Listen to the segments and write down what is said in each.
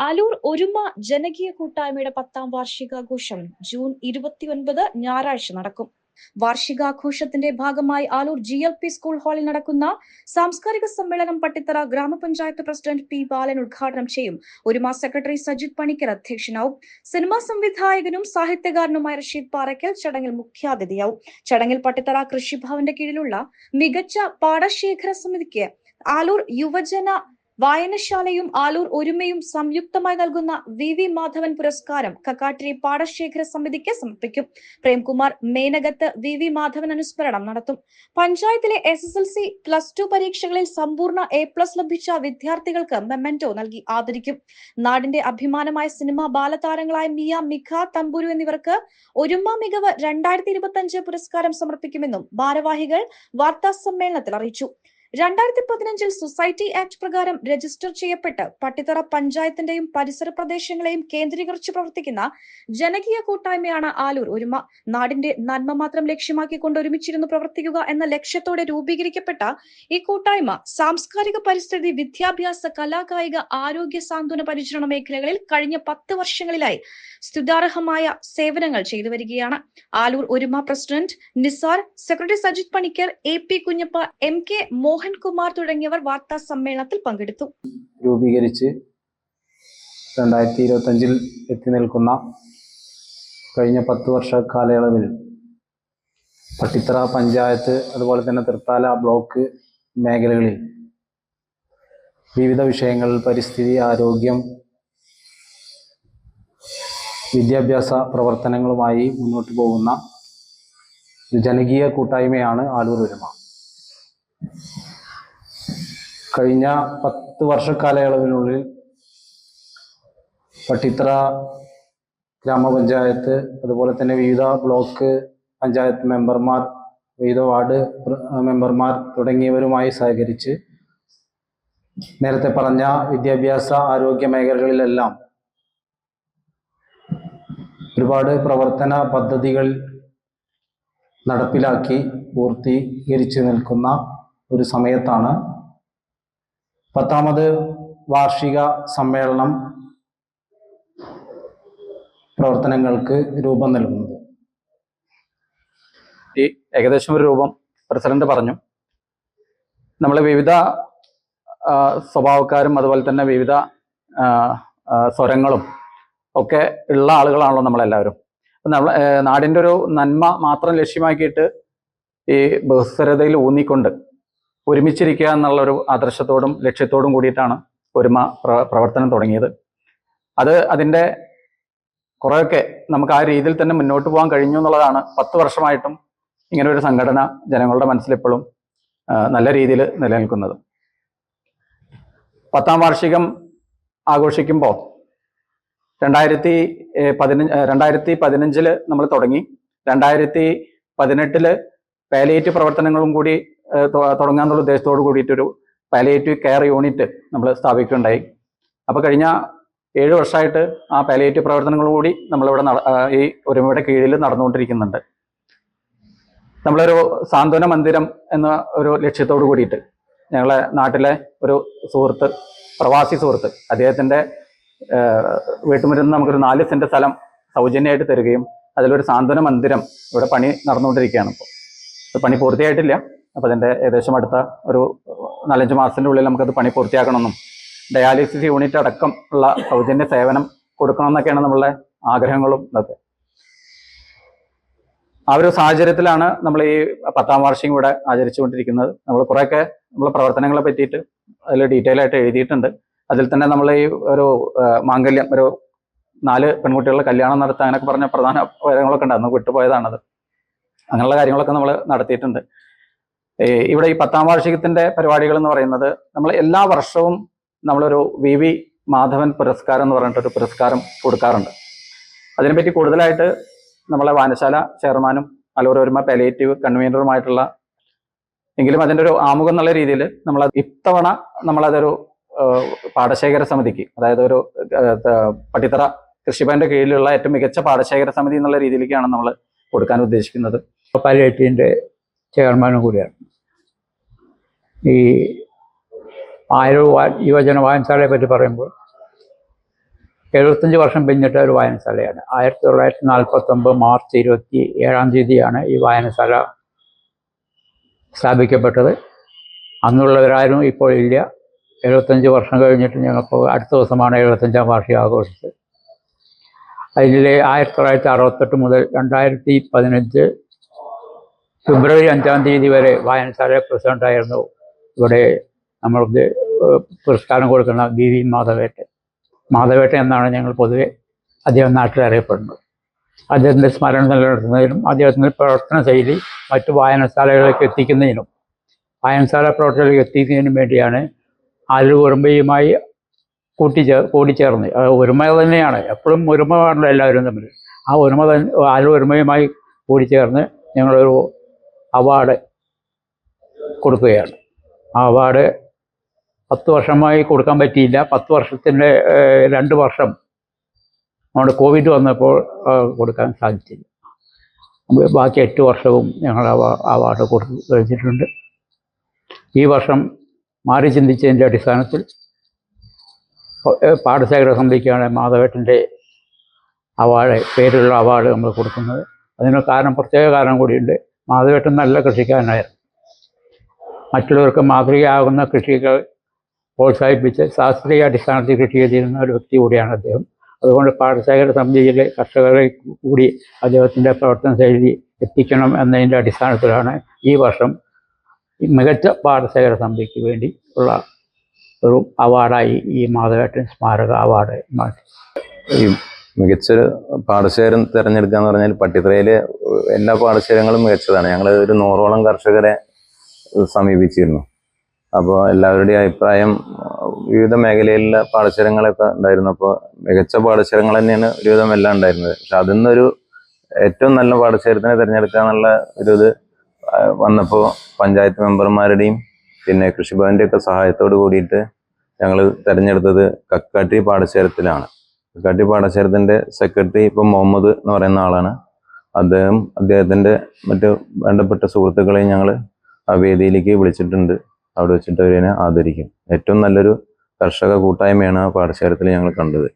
ആലൂർ ഒരുമ ജനകീയ കൂട്ടായ്മയുടെ പത്താം വാർഷികാഘോഷം ജൂൺ ഇരുപത്തിയൊൻപത് ഞായറാഴ്ച നടക്കും. വാർഷികാഘോഷത്തിന്റെ ഭാഗമായി Aloor G L P school ഹാളിൽ നടക്കുന്ന സാംസ്കാരിക സമ്മേളനം പട്ടിത്തറ ഗ്രാമപഞ്ചായത്ത് പ്രസിഡന്റ് പി ബാലൻ ഉദ്ഘാടനം ചെയ്യും. ഒരുമ സെക്രട്ടറി സജിത് പണിക്കർ അധ്യക്ഷനാവും. സിനിമാ സംവിധായകനും സാഹിത്യകാരനുമായ റഷീദ് പാറയ്ക്കൽ ചടങ്ങിൽ മുഖ്യാതിഥിയാവും. ചടങ്ങിൽ പട്ടിത്തറ കൃഷിഭവന്റെ കീഴിലുള്ള മികച്ച പാടശേഖര സമിതിക്ക് ആലൂർ യുവജന വായനശാലയും ആലൂർ ഒരുമയും സംയുക്തമായി നൽകുന്ന വി വി മാധവൻ പുരസ്കാരം കക്കാട്ടിരി പാടശേഖര സമിതിക്ക് സമർപ്പിക്കും. പ്രേംകുമാർ മേനകത്ത് വി വി മാധവൻ അനുസ്മരണം നടത്തും. പഞ്ചായത്തിലെ S S L C plus two പരീക്ഷകളിൽ സമ്പൂർണ എ പ്ലസ് ലഭിച്ച വിദ്യാർത്ഥികൾക്ക് മെമ്മന്റോ നൽകി ആദരിക്കും. നാടിന്റെ അഭിമാനമായ സിനിമാ ബാലതാരങ്ങളായ മിയ മിഖ തമ്പുരു എന്നിവർക്ക് ഒരുമ മികവ് രണ്ടായിരത്തി ഇരുപത്തി അഞ്ച് പുരസ്കാരം സമർപ്പിക്കുമെന്നും ഭാരവാഹികൾ വാർത്താ സമ്മേളനത്തിൽ അറിയിച്ചു. രണ്ടായിരത്തി പതിനഞ്ചിൽ സൊസൈറ്റി ആക്ട് പ്രകാരം രജിസ്റ്റർ ചെയ്യപ്പെട്ട് പട്ടിത്തറ പഞ്ചായത്തിന്റെയും പരിസര പ്രദേശങ്ങളെയും കേന്ദ്രീകരിച്ച് പ്രവർത്തിക്കുന്ന ജനകീയ കൂട്ടായ്മയാണ് ആലൂർ. ഒരുമ നാടിന്റെ നന്മ മാത്രം ലക്ഷ്യമാക്കിക്കൊണ്ട് ഒരുമിച്ചിരുന്ന് പ്രവർത്തിക്കുക എന്ന ലക്ഷ്യത്തോടെ രൂപീകരിക്കപ്പെട്ട ഈ കൂട്ടായ്മ സാംസ്കാരിക പരിസ്ഥിതി വിദ്യാഭ്യാസ കലാകായിക ആരോഗ്യ സാന്ത്വന പരിചരണ മേഖലകളിൽ കഴിഞ്ഞ പത്ത് വർഷങ്ങളിലായി സ്തുതാർഹമായ സേവനങ്ങൾ ചെയ്തു വരികയാണ്. Aloor Oruma president Nisar secretary Sajith Panicker A P Kunjappa M K Mohankumar തുടങ്ങിയവർ വാർത്താ സമ്മേളനത്തിൽ പങ്കെടുത്തു. രൂപീകരിച്ച് രണ്ടായിരത്തി ഇരുപത്തഞ്ചിൽ എത്തി നിൽക്കുന്ന കഴിഞ്ഞ പത്ത് വർഷ കാലയളവിൽ പട്ടിത്തറ പഞ്ചായത്ത് അതുപോലെ തന്നെ തൃത്താല ബ്ലോക്ക് മേഖലകളിൽ വിവിധ വിഷയങ്ങൾ പരിസ്ഥിതി ആരോഗ്യം വിദ്യാഭ്യാസ പ്രവർത്തനങ്ങളുമായി മുന്നോട്ട് പോകുന്ന ഒരു ജനകീയ കൂട്ടായ്മയാണ് ആലൂർ ഒരുമ കഴിഞ്ഞ പത്ത് വർഷക്കാലയളവിനുള്ളിൽ പട്ടിത്ര ഗ്രാമപഞ്ചായത്ത് അതുപോലെ തന്നെ വിവിധ ബ്ലോക്ക് പഞ്ചായത്ത് മെമ്പർമാർ വിവിധ വാർഡ് മെമ്പർമാർ തുടങ്ങിയവരുമായി സഹകരിച്ച് നേരത്തെ പറഞ്ഞ വിദ്യാഭ്യാസ ആരോഗ്യ മേഖലകളിലെല്ലാം ഒരുപാട് പ്രവർത്തന പദ്ധതികൾ നടപ്പിലാക്കി പൂർത്തീകരിച്ച് നിൽക്കുന്ന ഒരു സമയത്താണ് പത്താമത് വാർഷിക സമ്മേളനം പ്രവർത്തനങ്ങൾക്ക് രൂപം നൽകുന്നത്. ഈ ഏകദേശം ഒരു രൂപം പ്രസിഡന്റ് പറഞ്ഞു. നമ്മൾ വിവിധ സ്വഭാവക്കാരും അതുപോലെ തന്നെ വിവിധ സ്വരങ്ങളും ഒക്കെ ഉള്ള ആളുകളാണല്ലോ നമ്മളെല്ലാവരും. നമ്മൾ നാടിന്റെ ഒരു നന്മ മാത്രം ലക്ഷ്യമാക്കിയിട്ട് ഈ ബഹുസ്വരതയിൽ ഊന്നിക്കൊണ്ട് ഒരുമിച്ചിരിക്കുക എന്നുള്ളൊരു ആദർശത്തോടും ലക്ഷ്യത്തോടും കൂടിയിട്ടാണ് ഒരുമ പ്രവർത്തനം തുടങ്ങിയത്. അത് അതിന്റെ കുറേയൊക്കെ നമുക്ക് ആ രീതിയിൽ തന്നെ മുന്നോട്ട് പോകാൻ കഴിഞ്ഞു എന്നുള്ളതാണ് പത്ത് വർഷമായിട്ടും ഇങ്ങനെ ഒരു സംഘടന ജനങ്ങളുടെ മനസ്സിലെപ്പോഴും നല്ല രീതിയിൽ നിലനിൽക്കുന്നത്. പത്താം വാർഷികം ആഘോഷിക്കുമ്പോൾ രണ്ടായിരത്തി പതിനഞ്ച് രണ്ടായിരത്തി പതിനഞ്ചിൽ നമ്മൾ തുടങ്ങി. രണ്ടായിരത്തി പതിനെട്ടിൽ പാലിയേറ്റീവ് പ്രവർത്തനങ്ങളും കൂടി തുടങ്ങാന്നുള്ള ഉദ്ദേശത്തോട് കൂടിയിട്ടൊരു പാലിയേറ്റീവ് കെയർ യൂണിറ്റ് നമ്മൾ സ്ഥാപിക്കുകയുണ്ടായി. അപ്പോൾ കഴിഞ്ഞ ഏഴ് വർഷമായിട്ട് ആ പാലിയേറ്റീവ് പ്രവർത്തനങ്ങൾ കൂടി നമ്മളിവിടെ ഈ ഒരുമയുടെ കീഴിൽ നടന്നുകൊണ്ടിരിക്കുന്നുണ്ട്. നമ്മളൊരു സാന്ത്വന മന്ദിരം എന്ന ഒരു ലക്ഷ്യത്തോട് കൂടിയിട്ട് ഞങ്ങളെ നാട്ടിലെ ഒരു സുഹൃത്ത് പ്രവാസി സുഹൃത്ത് അദ്ദേഹത്തിന്റെ വീട്ടുമുറ്റത്ത് നമുക്കൊരു നാല് സെന്റ് സ്ഥലം സൗജന്യമായിട്ട് തരികയും അതിലൊരു സാന്ത്വന മന്ദിരം ഇവിടെ പണി നടന്നുകൊണ്ടിരിക്കുകയാണ്. ഇപ്പോൾ പണി പൂർത്തിയായിട്ടില്ല. അപ്പോൾ അതിന്റെ ഏകദേശം അടുത്ത ഒരു നാലഞ്ച് മാസത്തിന്റെ ഉള്ളിൽ നമുക്കത് പണി പൂർത്തിയാക്കണമെന്നും ഡയാലിസിസ് യൂണിറ്റ് അടക്കം ഉള്ള സൗജന്യ സേവനം കൊടുക്കണമെന്നൊക്കെയാണ് നമ്മളുടെ ആഗ്രഹങ്ങളും ഇതൊക്കെ. ആ ഒരു സാഹചര്യത്തിലാണ് നമ്മൾ ഈ പത്താം വാർഷികം ഇവിടെ ആചരിച്ചുകൊണ്ടിരിക്കുന്നത്. നമ്മൾ കുറേയൊക്കെ നമ്മളെ പ്രവർത്തനങ്ങളെ പറ്റിയിട്ട് അതിൽ ഡീറ്റെയിൽ ആയിട്ട് എഴുതിയിട്ടുണ്ട്. അതിൽ തന്നെ നമ്മൾ ഈ ഒരു മാംഗല്യം ഒരു നാല് പെൺകുട്ടികളുടെ കല്യാണം നടത്താൻ അങ്ങനെയൊക്കെ പറഞ്ഞ പ്രധാന കാര്യങ്ങളൊക്കെ ഉണ്ടായിരുന്നു. വിട്ടുപോയതാണത്. അങ്ങനെയുള്ള കാര്യങ്ങളൊക്കെ നമ്മൾ നടത്തിയിട്ടുണ്ട്. ഇവിടെ ഈ പത്താം വാർഷികത്തിന്റെ പരിപാടികൾ എന്ന് പറയുന്നത് നമ്മൾ എല്ലാ വർഷവും നമ്മളൊരു വി വി മാധവൻ പുരസ്കാരം എന്ന് പറഞ്ഞിട്ടൊരു പുരസ്കാരം കൊടുക്കാറുണ്ട്. അതിനെപ്പറ്റി കൂടുതലായിട്ട് നമ്മളെ വായനശാല ചെയർമാനും അലൂർ ഒരുമ പാലിയേറ്റീവ് കൺവീനറുമായിട്ടുള്ള എങ്കിലും അതിന്റെ ഒരു ആമുഖം എന്നുള്ള രീതിയിൽ നമ്മൾ ഇത്തവണ നമ്മളതൊരു പാടശേഖര സമിതിക്ക് അതായത് ഒരു പട്ടിത്തറ കൃഷിഭവന്റെ കീഴിലുള്ള ഏറ്റവും മികച്ച പാടശേഖര സമിതി എന്നുള്ള രീതിയിലേക്കാണ് നമ്മൾ കൊടുക്കാൻ ഉദ്ദേശിക്കുന്നത്. പലേറ്റീവിന്റെ ചെയർമാനും കൂടിയാണ്. ഈ ആയിരം യുവജന വായനശാലയെ പറ്റി പറയുമ്പോൾ എഴുപത്തഞ്ച് വർഷം പിന്നിട്ട ഒരു വായനശാലയാണ്. ആയിരത്തി തൊള്ളായിരത്തി നാൽപ്പത്തൊമ്പത് മാർച്ച് ഇരുപത്തി ഏഴാം തീയതിയാണ് ഈ വായനശാല സ്ഥാപിക്കപ്പെട്ടത്. അന്നുള്ളവരാരും ഇപ്പോൾ ഇല്ല. എഴുപത്തഞ്ച് വർഷം കഴിഞ്ഞിട്ട് ഞങ്ങൾക്ക് അടുത്ത ദിവസമാണ് എഴുപത്തഞ്ചാം വാർഷിക ആഘോഷിച്ചത്. അതിൽ ആയിരത്തി തൊള്ളായിരത്തി അറുപത്തെട്ട് മുതൽ രണ്ടായിരത്തി പതിനഞ്ച് ഫെബ്രുവരി അഞ്ചാം തീയതി വരെ വായനശാല പ്രസിഡന്റായിരുന്നു ഇവിടെ നമ്മൾക്ക് പുരസ്കാരം കൊടുക്കുന്ന ബി വി മാധവേട്ടൻ. മാധവേട്ടൻ എന്നാണ് ഞങ്ങൾ പൊതുവെ അദ്ദേഹം നാട്ടിൽ അറിയപ്പെടുന്നത്. അദ്ദേഹത്തിന്റെ സ്മരണ നിലനിർത്തുന്നതിനും അദ്ദേഹത്തിന്റെ പ്രവർത്തന ശൈലി മറ്റു വായനശാലകളിലേക്ക് എത്തിക്കുന്നതിനും വായനശാല പ്രവർത്തനങ്ങളിലേക്ക് എത്തിക്കുന്നതിനും വേണ്ടിയാണ് ആലു ഒരുമയുമായി കൂട്ടിച്ചേർ കൂടിച്ചേർന്ന്. ഒരുമ തന്നെയാണ്. എപ്പോഴും ഒരുമ വേണമല്ലോ എല്ലാവരും തമ്മിൽ. ആ ഒരുമ തന്നെ ആലു ഒരുമയുമായി കൂടിച്ചേർന്ന് ഞങ്ങളൊരു അവാർഡ് കൊടുക്കുകയാണ്. ആ അവാർഡ് പത്ത് വർഷമായി കൊടുക്കാൻ പറ്റിയില്ല. പത്ത് വർഷത്തിന്റെ രണ്ട് വർഷം നമ്മുടെ കോവിഡ് വന്നപ്പോൾ കൊടുക്കാൻ സാധിച്ചില്ല. ബാക്കി എട്ട് വർഷവും ഞങ്ങൾ അവാ- അവാർഡ് കൊടുത്ത് കഴിഞ്ഞിട്ടുണ്ട്. ഈ വർഷം മാറി ചിന്തിച്ചതിന്റെ അടിസ്ഥാനത്തിൽ പാടശേഖര സമിതിക്കാണ് മാധവേട്ടന്റെ അവാർഡ് പേരുള്ള അവാർഡ് നമ്മൾ കൊടുക്കുന്നത്. അതിന് കാരണം പ്രത്യേക കാരണം കൂടിയുണ്ട്. മാധവേട്ടൻ നല്ല കൃഷിക്കാരനായിരുന്നു. മറ്റുള്ളവർക്ക് മാതൃകയാകുന്ന കൃഷികൾ പ്രോത്സാഹിപ്പിച്ച് ശാസ്ത്രീയ അടിസ്ഥാനത്തിൽ കൃഷി ചെയ്തിരുന്ന ഒരു വ്യക്തി കൂടിയാണ് അദ്ദേഹം. അതുകൊണ്ട് പാടശേഖര സമിതിയിലെ കർഷകരെ കൂടി അദ്ദേഹത്തിന്റെ പ്രവർത്തന ശൈലി എത്തിക്കണം എന്നതിന്റെ അടിസ്ഥാനത്തിലാണ് ഈ വർഷം മികച്ച പാടശേഖര സമിതിക്ക് വേണ്ടി ഉള്ള ഒരു അവാർഡായി ഈ മാധവേട്ടൻ സ്മാരക അവാർഡ് ഈ മികച്ചൊരു പാടശേഖരം തിരഞ്ഞെടുക്കുക എന്ന് പറഞ്ഞാൽ പട്ടിത്തറയിലെ എല്ലാ പാടശേഖരങ്ങളും മികച്ചതാണ്. ഞങ്ങൾ ഒരു നൂറോളം കർഷകരെ സമീപിച്ചിരുന്നു. അപ്പോൾ എല്ലാവരുടെയും അഭിപ്രായം വിവിധ മേഖലയിലുള്ള പാടശേഖരങ്ങളൊക്കെ ഉണ്ടായിരുന്നു. അപ്പോൾ മികച്ച പാടശേഖരങ്ങൾ തന്നെയാണ് ഒരുവിധം എല്ലാം ഉണ്ടായിരുന്നത്. പക്ഷെ അതിൽ നിന്നൊരു ഏറ്റവും നല്ല പാടശേഖരത്തിനെ തിരഞ്ഞെടുക്കാനുള്ള ഒരു ഇത് വന്നപ്പോൾ പഞ്ചായത്ത് മെമ്പർമാരുടെയും പിന്നെ കൃഷിഭവന്റെ ഒക്കെ സഹായത്തോട് കൂടിയിട്ട് ഞങ്ങൾ തിരഞ്ഞെടുത്തത് കക്കാട്ടി പാടശേഖരത്തിലാണ് കക്കാട്ടി പാടശേഖരത്തിന്റെ സെക്രട്ടറി ഇപ്പം മുഹമ്മദ് എന്ന് പറയുന്ന ആളാണ്. അദ്ദേഹം അദ്ദേഹത്തിന്റെ മറ്റു വേണ്ടപ്പെട്ട സുഹൃത്തുക്കളെയും ഞങ്ങൾ ആ വേദിയിലേക്ക് വിളിച്ചിട്ടുണ്ട്. അവിടെ വെച്ചിട്ട് അവരതിനെ ആദരിക്കും. ഏറ്റവും നല്ലൊരു കർഷക കൂട്ടായ്മയാണ് ആ പാടശേഖരത്തിൽ ഞങ്ങൾ കണ്ടത്.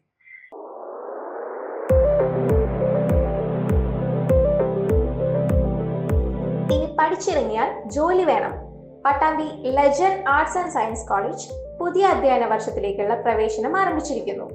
പഠിച്ചിറങ്ങിയാൽ ജോലി വേണം. Pattambi legend arts and science college പുതിയ അധ്യയന വർഷത്തിലേക്കുള്ള പ്രവേശനം ആരംഭിച്ചിരിക്കുന്നു.